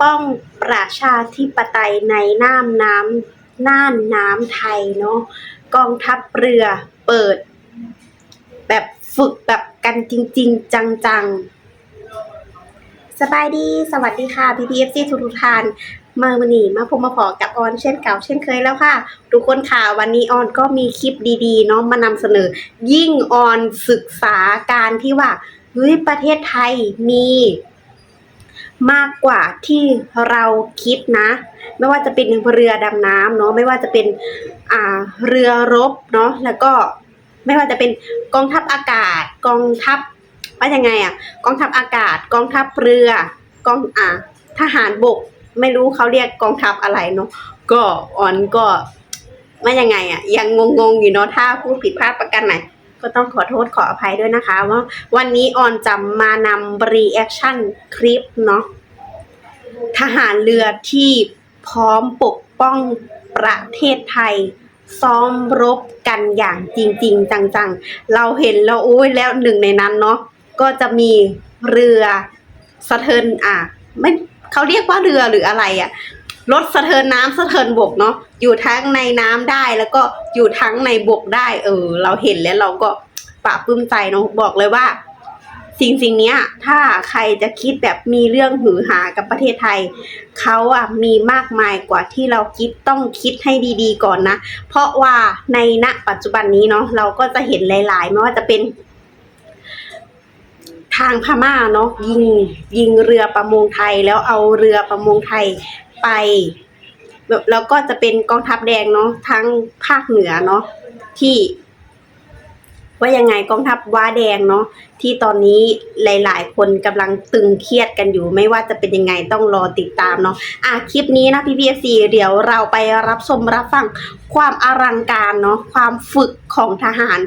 ป้องประชาธิปไตยในน่านน้ำน่านน้ำไทยเนาะกองทัพเรือเปิด แบบฝึกแบบกันจริง ๆ จังๆ สบายดีสวัสดีค่ะพีพีเอฟซีทุกทุกท่านมาวันนี้มาพบมาพอกับออนเช่นเก่าเช่นเคยแล้วค่ะ ทุกคนค่ะวันนี้ออนก็มีคลิปดีๆเนาะมานำเสนอ ยิ่งออนศึกษาการที่ว่าเฮ้ยประเทศไทยมี มากกว่าที่เราคิดนะ ไม่ว่าจะเป็นเรือดำน้ำเนาะไม่ว่าจะเป็นอ่าเรือรบเนาะแล้วก็ไม่ว่าจะเป็นกองทัพอากาศ กองทัพว่ายังไงอะกองทัพอากาศ กองทัพเรือกองอ่าทหารบก ไม่รู้เขาเรียกกองทัพอะไรเนาะก็ออนก็ว่ายังไงอะยังงงๆอยู่เนาะถ้าพูดผิดพลาดประกันไหน ก็ต้องขอโทษขออภัยด้วยนะคะ ว่าวันนี้ออนจะมานำรีแอคชั่นคลิปเนาะทหารเรือที่พร้อมปกป้องประเทศไทย ซ้อมรบกันอย่างจริง ๆ จังๆ เราเห็นแล้วโอ้ยแล้วหนึ่งในนั้นเนาะก็จะมีเรือสะเทินอะไม่เขาเรียกว่าเรือหรืออะไรอะ่ะ รถสะเทินน้ำสะเทินบกเนาะอยู่ทั้งในน้ำได้แล้วก็อยู่ทั้งในบกได้ เออ เราเห็นแล้วเราก็ปลาบปลื้มใจเนาะบอกเลยว่า สิ่งสิ่งนี้ถ้าใครจะคิดแบบมีเรื่องหือหากับประเทศไทยเขาอะมีมากมายกว่าที่เราคิดต้องคิดให้ดีๆก่อนนะ เพราะว่าในณปัจจุบันนี้เนาะเราก็จะเห็นหลาย ๆ ไม่ว่าจะเป็นทางพม่าเนาะยิงยิงเรือประมงไทยแล้วเอาเรือประมงไทย ไปแบบแล้วก็จะเป็นกองทัพแดงเนาะทั้งภาคเหนือเนาะที่ ว่ายังไงกองทัพว้าแดงเนาะที่ตอนนี้หลาย ๆ คนกำลังตึงเครียดกันอยู่ ไม่ว่าจะเป็นยังไงต้องรอติดตามเนาะอะคลิปนี้นะพี่พีเอซีเดี๋ยวเราไปรับชมรับฟังความอลังการเนาะความฝึกของทหาร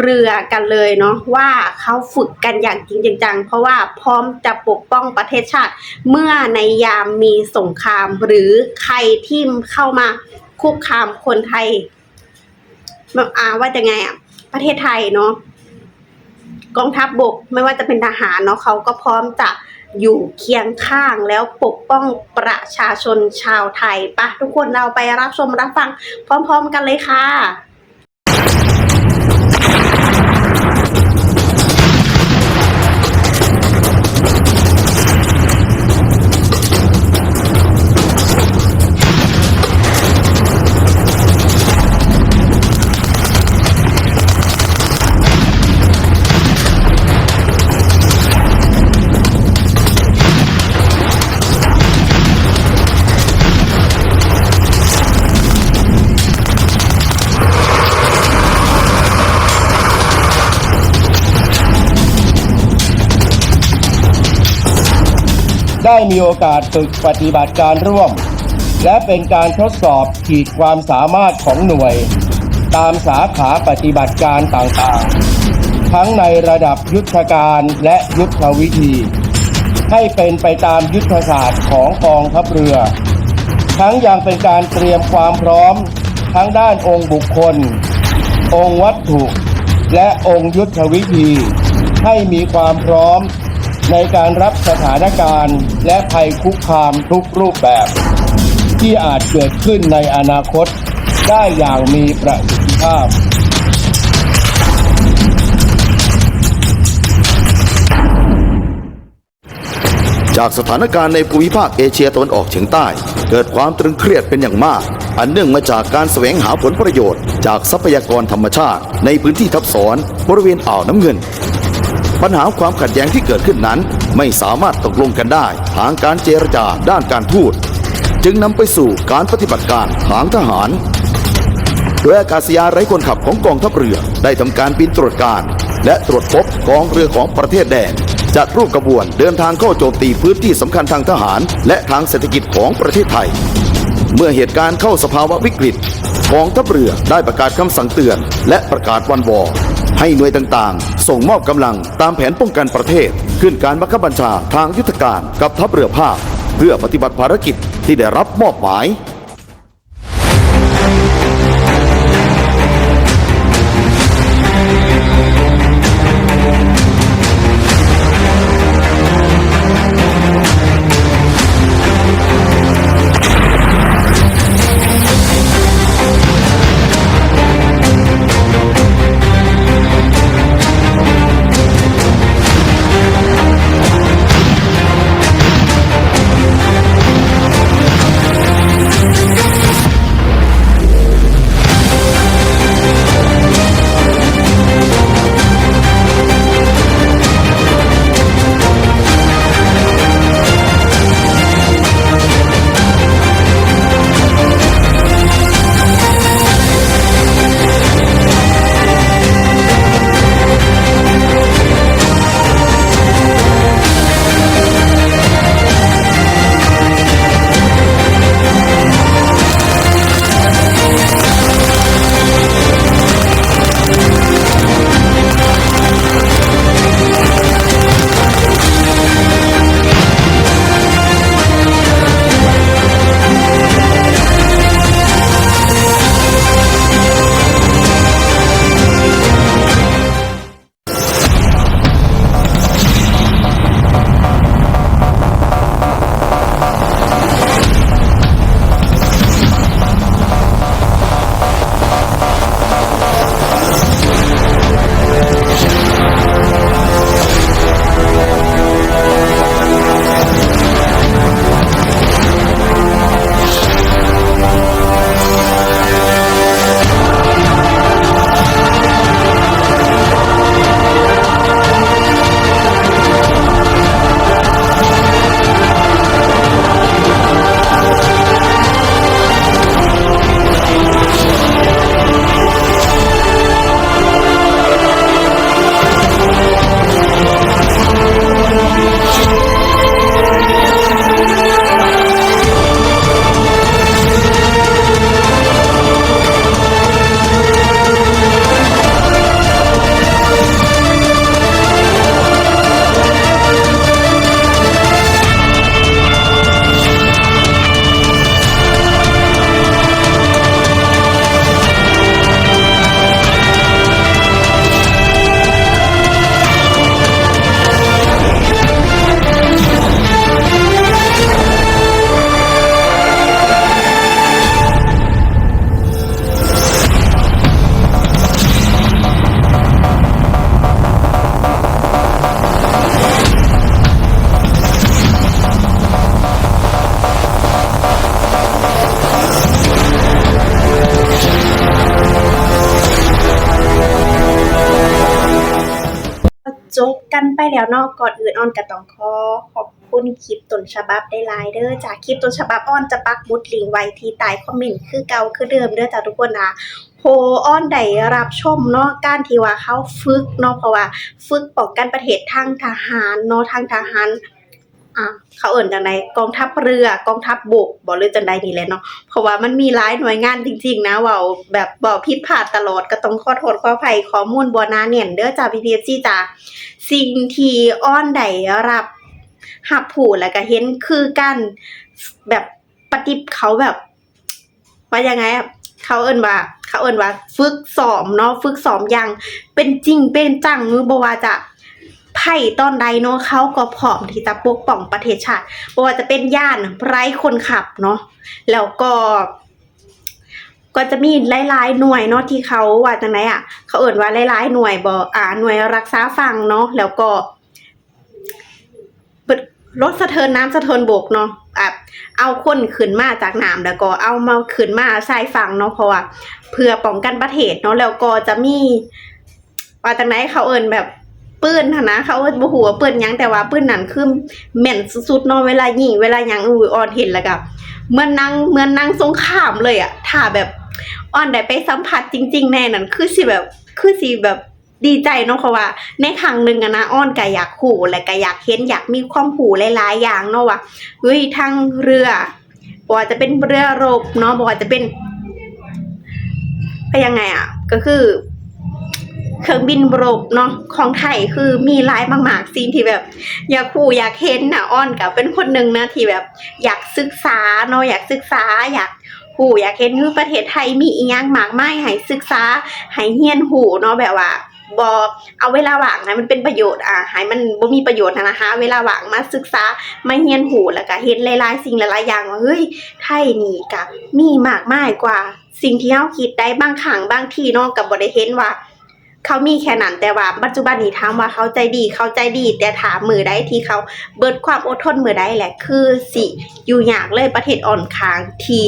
เรือกันเลยเนาะว่าเขาฝึกกันอย่างจริงจังเพราะว่าพร้อมจะปกป้องประเทศชาติ เมื่อในยามมีสงคราม หรือใครที่เข้ามาคุกคามคนไทยอาว่าจะไงอะ ประเทศไทยเนาะกองทัพบบกไม่ว่าจะเป็นทหารเนาะเขาก็พร้อมจะอยู่เคียงข้างแล้วปกป้องประชาชนชาวไทยปะทุกคนเราไปรับชมรับฟัง พร้อม ๆ กันเลยค่ะ มีโอกาสฝึกปฏิบัติการร่วม และเป็นการทดสอบขีดความสามารถของหน่วย ตามสาขาปฏิบัติการต่างๆ ทั้งในระดับยุทธการและยุทธวิธี ให้เป็นไปตามยุทธศาสตร์ของกองทัพเรือ ทั้งยังเป็นการเตรียมความพร้อม ทั้งด้านองค์บุคคล องค์วัตถุ และองค์ยุทธวิธี ให้มีความพร้อม ในการรับสถานการณ์ และภัยคุกคามทุกรูปแบบ ที่อาจเกิดขึ้นในอนาคตได้อย่างมีประสิทธิภาพ จากสถานการณ์ในภูมิภาคเอเชียตะวันออกเฉียงใต้ เกิดความตรึงเครียดเป็นอย่างมาก อันเนื่องมาจากการแสวงหาผลประโยชน์ จากทรัพยากรธรรมชาติ ในพื้นที่ทับซ้อนบริเวณอ่าวน้ำเงิน ปัญหาความขัดแย้งที่เกิดขึ้นนั้น ไม่สามารถตกลงกันได้ ทางการเจรจาด้านการทูตจึงนำไปสู่การปฏิบัติการทางทหาร โดยอากาศยานไร้คนขับของกองทัพเรือได้ทำการบินตรวจการ และตรวจพบกองเรือของประเทศแดนจัดรูปกระบวนเดินทางเข้าโจมตีพื้นที่สำคัญทางทหาร และทางเศรษฐกิจของประเทศไทย เมื่อเหตุการณ์เข้าสภาวะวิกฤตกองทัพเรือได้ประกาศคำสั่งเตือน และประกาศวันวอร์ ให้หน่วยต่างๆ ส่งมอบกำลังตามแผนป้องกันประเทศ ขึ้นการบังคับบัญชาทางยุทธการกับทัพเรือภาค เพื่อปฏิบัติภารกิจที่ได้รับมอบหมาย จบกันไปแล้วเนาะก่อนอื่นออนก็ต้องขอขอบคุณคลิปต้นฉบับได้หลายเด้อจากคลิปต้นฉบับออนจะปักหมุดลิงไว้ที่ใต้คอมเมนต์คือเก่าคือเดิมเด้อจ้าทุกคนนะโหออนได้รับชมเนาะการที่ว่าเขาฝึกเนาะเพราะว่าฝึกป้องกันประเทศทางทหารเนาะทางทหาร อะเขาเอิ่นจังไดกองทัพเรือกองทัพบกบ่หรือจังใดนี่แหละเนาะเพราะว่ามันมีหลายหน่วยงานจริง ๆ นะว่าแบบบอกผิดพลาดตลอดก็ต้องขอโทษขออภัยข้อมูลบ่หนาแน่นเด้อจ้าพี่พีซี่จ้าสิ่งที่อ้อนได้รับหับผูแล้วก็เห็นคือกันแบบปฏิบเขาแบบว่ายังไงอะเขาเอิ้นว่าเขาเอิ้นว่า ฝึกซ้อมเนาะฝึกซ้อมอย่างเป็นจริงเป็นจังมือบ่ว่าจะ ไพ่ตอนใดเนาะเขาก็พร้อมที่จะปกป้องประเทศชาติบ่ว่าจะเป็นย่านไร้คนขับเนาะแล้วก็ก็จะมีหลายๆหน่วยเนาะที่เขาว่าจังไดอะ เขาเอ่นว่าหลายๆหน่วยบ่อ่าหน่วยรักษาฝั่งเนาะแล้วก็รถสะเทินน้ำสะเทินบกเนาะอะเอาคนขึ้นมาจากน้ำแล้วก็เอามาขึ้นมาชายฝั่งเนาะเพราะว่าเพื่อป้องกันประเทศเนาะแล้วก็จะมีว่าจังไดเขาเอ่นแบบ ปืนหั้นนะเขาเอิ้นบ่ฮู้ว่าปืนยังแต่ว่าปืนนั้นคือแม่นสุดๆเนาะเวลายิงเวลายังอุ้ยออนเห็นแล้วก็เหมือนนั่งเหมือนนั่งสงครามเลยอะถ้าแบบอ่อนได้ไปสัมผัสจริง ๆ แน่นั่นคือสิแบบคือสิแบบดีใจเนาะเพราว่า ในครั้งหนึ่งอะนะอ้อนก็อยากหูและก็อยากเห็นอยากมีความหูหลายๆอย่างเนาะว่าเฮ้ยทางเรือบ่ว่าจะเป็นเรือรบเนาะบ่ว่าจะเป็นเป็นยังไงอะก็คือ เครื่องบินบรบเนาะของไทยคือมีหลายมากๆซีนที่แบบ อยากคู่อยากเห็นนะอ้อนกับเป็นคนหนึ่งนะที่แบบ อยากศึกษาเนาะอยากศึกษาอยากหูอยากเห็นว่าประเทศไทยมีอีหยังมากมายให้ศึกษาให้เฮียนหูเนาะแบบว่าบอเอาเวลาว่างนะมันเป็นประโยชน์อะให้มันบ่มีประโยชน์นะนะคะ เวลาว่างมาศึกษามาเฮียนหูแล้วก็เห็นหลายๆสิ่งหลายๆอย่างว่าเฮ้ยไทยนี่ก็มีมากมายกว่า สิ่งที่เฮาคิดได้บางครั้งบางทีเนาะก็บ่ได้เห็นว่า เขามีแค่นั้นแต่ว่าปัจจุบันนี้ถามว่าเขาใจดีเขาใจดี แต่ถามมือได้ที่เขาเบิดความอดทนมือได้แหละคือสิอยู่อยากเลยประเทศอ่อนค้างที่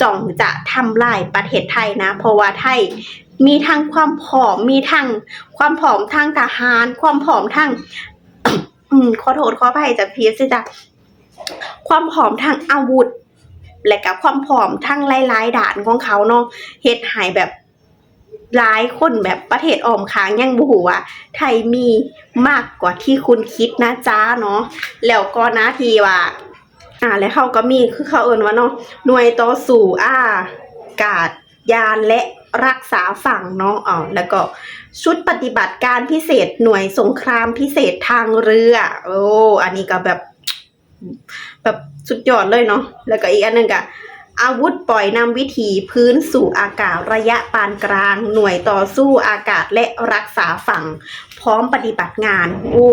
จ่องจะทำลายประเทศไทยนะ เพราะว่าไทยมีทั้งความผอมมีทั้งความผอมทางทหาร ความผอมทางอืมขอโทษขออภัยจากพีซจ้ะความผอมทางอาวุธ และกับความผอมทั้งหลายๆด่านของเขาเนาะเฮ็ดหายแบบ หลายคนแบบประเทศออมค้างยังบ่ฮู้ว่าไทยมีมากกว่าที่คุณคิดนะจ๊ะเนาะแล้วก็นะทีว่าอ่าแล้วเขาก็มีคือเขาเอิ้นว่าเนาะหน่วยต่อสู้อากาศยานและรักษาฝั่งเนาะอ๋อแล้วก็ชุดปฏิบัติการพิเศษหน่วยสงครามพิเศษทางเรือโอ้อันนี้ก็แบบ แบบสุดยอดเลยเนาะแล้วก็อีกอันหนึงก็ อาวุธปล่อยนำวิถีพื้นสู่อากาศระยะปานกลาง หน่วยต่อสู้อากาศและรักษาฝั่ง พร้อมปฏิบัติงาน โอ้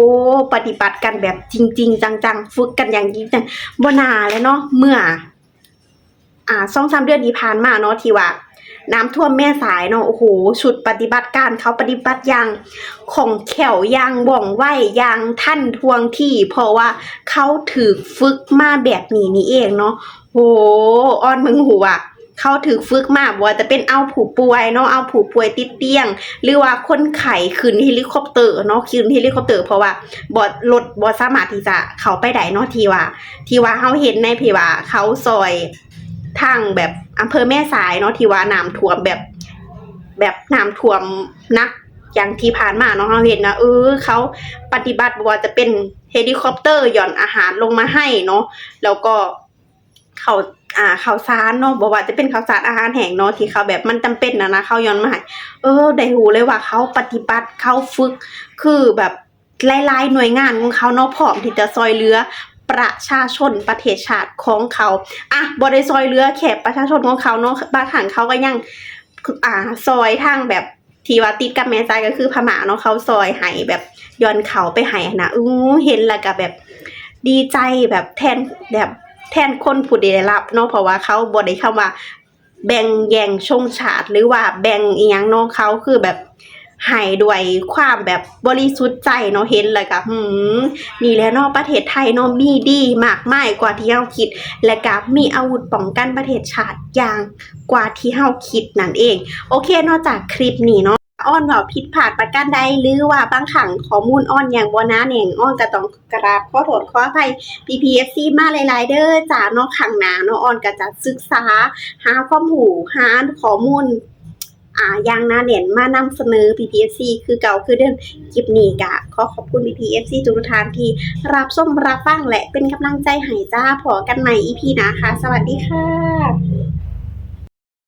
ปฏิบัติกันแบบจริง ๆ จังๆ ฝึกกันอย่างจริงจังบนาแล้วเนาะเมื่อ อ่าสองสามเดือนที่ผ่านมาเนาะที่ว่าน้ำท่วมแม่สายเนาะโอ้โหชุดปฏิบัติการเขาปฏิบัติอย่างของแขวอย่างว่องไวอย่างท่านทวงที่ เพราะว่าเขาถือฝึกมาแบบนี้นี่เองเนาะ อ้อนมึงหูอะเขาถือฝึกมากว่าจะเป็นเอาผู้ป่วยเนาะเอาผู้ป่วยติดเตียง หรือว่าคนไข้ขึ้นเฮลิคอปเตอร์เนาะขึ้นเฮลิคอปเตอร์เพราะว่าบอดรถบอดสามารถที่จะเขาไปได้เนาะที่ว่า ที่ว่าเขาเห็นในพี่ว่าเขาซอยทางแบบอำเภอแม่สายเนาะที่ว่าน้ำท่วมแบบ แบบน้ำท่วมนักอย่างที่ผ่านมาเนาะเราเห็นนะเออเขาปฏิบัติบว่าจะเป็นเฮลิคอปเตอร์หย่อนอาหารลงมาให้เนาะแล้วก็ เขาอ่าข้าวสารเนาะบอกว่าจะเป็นข้าวสารอาหารแห้งเนาะที่เขาแบบมันจำเป็นนะนะเขาย้อนมาให้เออได้หูเลยว่าเขาปฏิบัติเขาฝึก คือแบบหลายๆหน่วยงานของเขาเนาะพร้อมที่จะซอยเหลือประชาชนประเทศชาติของเขาอะบริซอยเหลือแขกประชาชนของเขาเนาะบางครั้งเขาก็ยังอ่าซอยทางแบบที่ว่าติดกับแม่ใจก็คือพม่าเนาะเขาซอยให้แบบย้อนเขาไปให้นะอู้เห็นแล้วก็แบบดีใจแบบแทนแบบ แทนคนผู้ได้รับเนาะเพราะว่าเขาบ่ได้คำว่าแบ่งแย่งชงชาติหรือว่าแบ่งอีหยังเนาะเขาคือแบบให้ด้วยความแบบบริสุทธิ์ใจเนาะเห็นแล้วก็หืมนี่แหละเนาะประเทศไทยเนาะมีดีมากมายกว่าที่เฮาคิด และก็มีอาวุธป้องกันประเทศชาติอย่างกว่าที่เฮาคิดนั่นเอง โอเค นอกจากคลิปนี้เนาะ อ้อนว่าผิดพลาดประการใดหรือว่าบางครั้งข้อมูลอ้อนอย่างบนะแหน่งอ้อนก็ต้องกราบขอโทษขออภัย PPFC มาหลายๆเด้อจ้าเนาะข้างหน้าเนาะอ้อนก็จะศึกษา หาความรู้หาข้อมูลอ่าอย่างน่าเน่นมานำเสนอ PPFC คือเก่าคือเดิมคลิปนี้กะ ขอขอบคุณ PPFC ทุกท่านที่รับส้มรับฟังและเป็นกำลังใจให้จ้าพอกันใหม่ EP นะคะ สวัสดีค่ะ